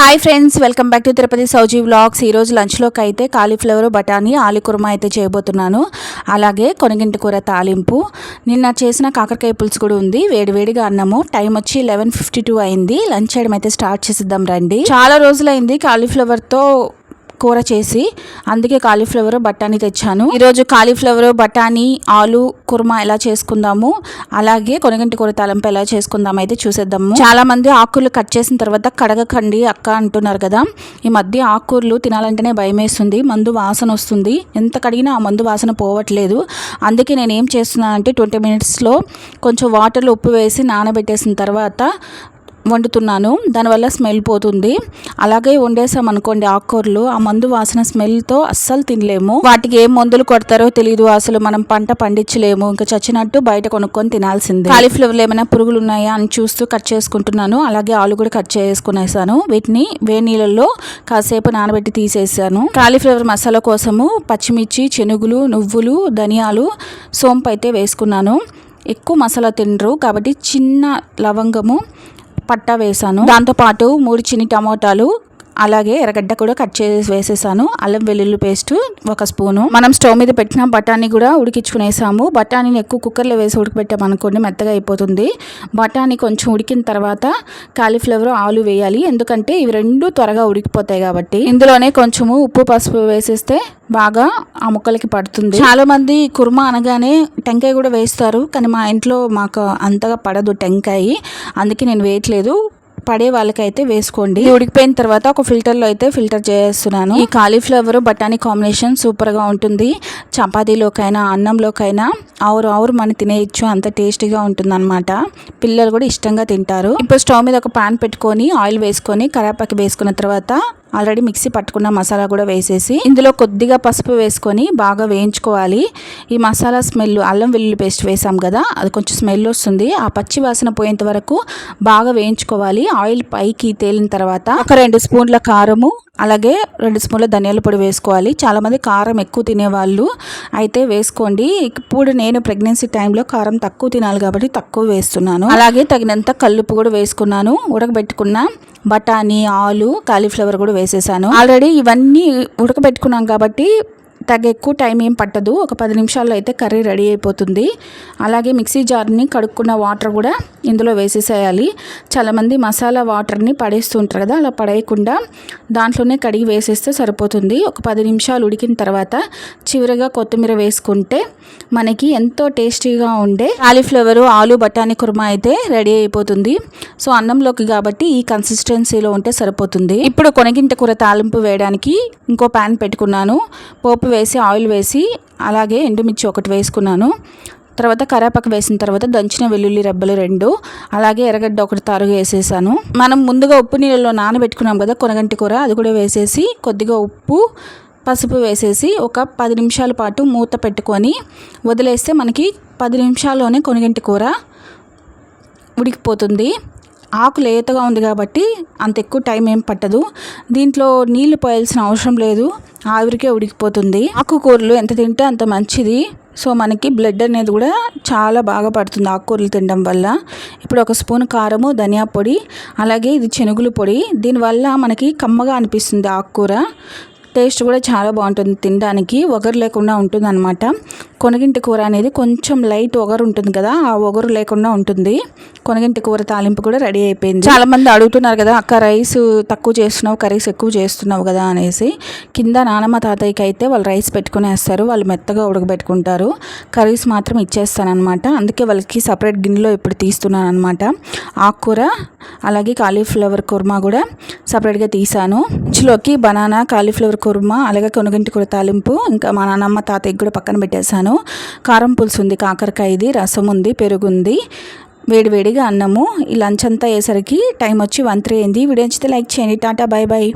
Hi friends welcome back to Tirupati Souji vlogs ఈరోజు లంచ్లోకి అయితే cauliflower బఠానీ ఆలు కుర్మా అయితే చేయబోతున్నాను. అలాగే కొనగింటి కూర తాలింపు. నిన్న చేసిన కాకరకాయ పులుసు కూడా ఉంది. వేడివేడిగా అన్నము. టైం వచ్చి లెవెన్ ఫిఫ్టీ టూ అయింది. లంచ్ చేయడం అయితే స్టార్ట్ చేసిద్దాం రండి. చాలా రోజులైంది కాలీఫ్లవర్తో కూర చేసి అందుకే కాలీఫ్లవర్ బఠానీ తెచ్చాను. ఈరోజు కాలీఫ్లవర్ బఠానీ ఆలు కుర్మా ఎలా చేసుకుందాము అలాగే కొనగంటి కూర తలంపు ఎలా చేసుకుందాం అయితే చూసేద్దాము. చాలా మంది ఆకులు కట్ చేసిన తర్వాత కడగకండి అక్క అంటున్నారు కదా. ఈ మధ్య ఆకుకూరలు తినాలంటేనే భయం వేస్తుంది మందు వాసన వస్తుంది. ఎంత కడిగినా ఆ మందు వాసన పోవట్లేదు. అందుకే నేను ఏం చేస్తున్నాను అంటే ట్వంటీ మినిట్స్లో కొంచెం వాటర్లో ఉప్పు వేసి నానబెట్టేసిన తర్వాత వండుతున్నాను. దానివల్ల స్మెల్ పోతుంది. అలాగే వండేసాం అనుకోండి ఆకుకూరలు. ఆ మందు వాసన స్మెల్తో అస్సలు తినలేము. వాటికి ఏం మందులు కొడతారో తెలియదు అసలు మనం పంట పండించలేము. ఇంకా చచ్చినట్టు బయట కొనుక్కొని తినాల్సిందే. కాలీఫ్లవర్లు ఏమైనా పురుగులు ఉన్నాయా అని చూస్తూ కట్ చేసుకుంటున్నాను. అలాగే ఆలు కూడా కట్ చేసుకునేసాను. వీటిని వేడి నీళ్ళల్లో కాసేపు నానబెట్టి తీసేసాను. కాలీఫ్లవర్ మసాలా కోసము పచ్చిమిర్చి శనుగులు నువ్వులు ధనియాలు సోంపు అయితే వేసుకున్నాను. ఎక్కువ మసాలా తినరు కాబట్టి చిన్న లవంగము పట్టా వేసాను దాంతోపాటు మూడు చిన్ని టమోటాలు అలాగే ఎర్రగడ్డ కూడా కట్ చేసి వేసేసాను. అల్లం వెల్లుల్లి పేస్ట్ ఒక స్పూను. మనం స్టవ్ మీద పెట్టిన బఠానీ కూడా ఉడికించుకునేసాము. బఠానీని ఎక్కువ కుక్కర్లో వేసి ఉడికిపెట్టామనుకోండి మెత్తగా అయిపోతుంది. బఠానీ కొంచెం ఉడికిన తర్వాత కాలీఫ్లవర్ ఆలు వేయాలి. ఎందుకంటే ఇవి రెండు త్వరగా ఉడికిపోతాయి కాబట్టి. ఇందులోనే కొంచెము ఉప్పు పసుపు వేసేస్తే బాగా ఆ ముక్కలకి పడుతుంది. చాలా మంది కుర్మా అనగానే టెంకాయ కూడా వేస్తారు. కానీ మా ఇంట్లో మాకు అంతగా పడదు టెంకాయ. అందుకే నేను వేయట్లేదు. పడే వాళ్ళకైతే వేసుకోండి. ఉడికిపోయిన తర్వాత ఒక ఫిల్టర్లో అయితే ఫిల్టర్ చేస్తున్నాను. ఈ కాలీఫ్లవర్ బఠానీ కాంబినేషన్ సూపర్గా ఉంటుంది. చపాతీలోకైనా అన్నంలోకైనా ఆవురు ఆవురు మనం తినేయచ్చు. అంత టేస్టీగా ఉంటుంది అనమాట పిల్లలు కూడా ఇష్టంగా తింటారు. ఇప్పుడు స్టవ్ మీద ఒక పాన్ పెట్టుకొని ఆయిల్ వేసుకొని కరాపాకి వేసుకున్న తర్వాత ఆల్రెడీ మిక్సీ పట్టుకున్న మసాలా కూడా వేసేసి ఇందులో కొద్దిగా పసుపు వేసుకొని బాగా వేయించుకోవాలి. ఈ మసాలా స్మెల్ అల్లం వెల్లుల్లి పేస్ట్ వేసాం కదా అది కొంచెం స్మెల్ వస్తుంది. ఆ పచ్చి వాసన పోయేంత వరకు బాగా వేయించుకోవాలి. ఆయిల్ పైకి తేలిన తర్వాత ఒక రెండు స్పూన్ల కారము అలాగే రెండు స్పూన్ల ధనియాల పొడి వేసుకోవాలి. చాలామంది కారం ఎక్కువ తినేవాళ్ళు అయితే వేసుకోండి. ఇప్పుడు నేను ప్రెగ్నెన్సీ టైంలో కారం తక్కువ తినాలి కాబట్టి తక్కువ వేస్తున్నాను. అలాగే తగినంత కల్లుపు కూడా వేసుకున్నాను. ఉడకబెట్టుకున్న బఠానీ ఆలు కాలీఫ్లవర్ కూడా వేసేసాను. ఆల్రెడీ ఇవన్నీ ఉడకబెట్టుకున్నాం కాబట్టి తగ్గ ఎక్కువ టైం ఏం పట్టదు. ఒక పది నిమిషాల్లో అయితే కర్రీ రెడీ అయిపోతుంది. అలాగే మిక్సీ జార్ని కడుక్కున్న వాటర్ కూడా ఇందులో వేసేసేయాలి. చాలామంది మసాలా వాటర్ని పడేస్తుంటారు కదా అలా పడేయకుండా దాంట్లోనే కడిగి వేసేస్తే సరిపోతుంది. ఒక పది నిమిషాలు ఉడికిన తర్వాత చివరిగా కొత్తిమీర వేసుకుంటే మనకి ఎంతో టేస్టీగా ఉండే కాలీఫ్లవర్ ఆలు బఠానీ కుర్మా అయితే రెడీ అయిపోతుంది. సో అన్నంలోకి కాబట్టి ఈ కన్సిస్టెన్సీలో ఉంటే సరిపోతుంది. ఇప్పుడు కొనగింట కూర తాలింపు వేయడానికి ఇంకో ప్యాన్ పెట్టుకున్నాను. పోపు వేసి ఆయిల్ వేసి అలాగే ఎండుమిర్చి ఒకటి వేసుకున్నాను. తర్వాత కరేపాకు వేసిన తర్వాత దంచిన వెల్లుల్లి రెబ్బలు రెండు అలాగే ఎర్రగడ్డ ఒకటి తరుగు వేసేసాను. మనం ముందుగా ఉప్పు నీళ్ళలో నానబెట్టుకున్నాం కదా కొనగంటి కూర అది కూడా వేసేసి కొద్దిగా ఉప్పు పసుపు వేసేసి ఒక పది నిమిషాల పాటు మూత పెట్టుకొని వదిలేస్తే మనకి పది నిమిషాల్లోనే కొనగంటి కూర ఉడికిపోతుంది. ఆకు లేతగా ఉంది కాబట్టి అంత ఎక్కువ టైం ఏం పట్టదు. దీంట్లో నీళ్ళు పోయాల్సిన అవసరం లేదు. ఆవిరికే ఉడికిపోతుంది. ఆకుకూరలు ఎంత తింటే అంత మంచిది. సో మనకి బ్లడ్ అనేది కూడా చాలా బాగా పడుతుంది ఆకుకూరలు తినడం వల్ల. ఇప్పుడు ఒక స్పూన్ కారము ధనియా పొడి అలాగే ఇది శనుగుల పొడి. దీనివల్ల మనకి కమ్మగా అనిపిస్తుంది ఆకుకూర. టేస్ట్ కూడా చాలా బాగుంటుంది తినడానికి. ఒగరు లేకుండా ఉంటుంది అనమాట కొనగింటి కూర అనేది కొంచెం లైట్ ఒగరు ఉంటుంది కదా ఆ ఒగరు లేకుండా ఉంటుంది. కొనగింటి కూర తాలింపు కూడా రెడీ అయిపోయింది. చాలామంది అడుగుతున్నారు కదా అక్క రైస్ తక్కువ చేస్తున్నావు కర్రీస్ ఎక్కువ చేస్తున్నావు కదా అనేసి. కింద నానమ్మ తాతయ్యకి అయితే వాళ్ళు రైస్ పెట్టుకునేస్తారు వాళ్ళు మెత్తగా ఉడకబెట్టుకుంటారు. కర్రీస్ మాత్రం ఇచ్చేస్తానమాట అందుకే వాళ్ళకి సపరేట్ గిన్నెలో ఇప్పుడు తీస్తున్నాను అనమాట ఆకుకూర అలాగే కాలీఫ్లవర్ కుర్మా కూడా సపరేట్గా తీసాను. చిలోకి బనానా కాలీఫ్లవర్ కుర్మా అలాగే కొనుగంటి కూర తాలింపు ఇంకా మా నాన్నమ్మ తాతయ్యకి కూడా పక్కన పెట్టేశాను. కారం పులుసు ఉంది కాకరకాయది రసం ఉంది పెరుగు ఉంది. వేడివేడిగా అన్నము. ఈ లంచ్ అంతా అయ్యేసరికి టైం వచ్చి వన్ త్రీ అయింది. వీడియో నచ్చితే లైక్ చేయండి. Tata bye bye.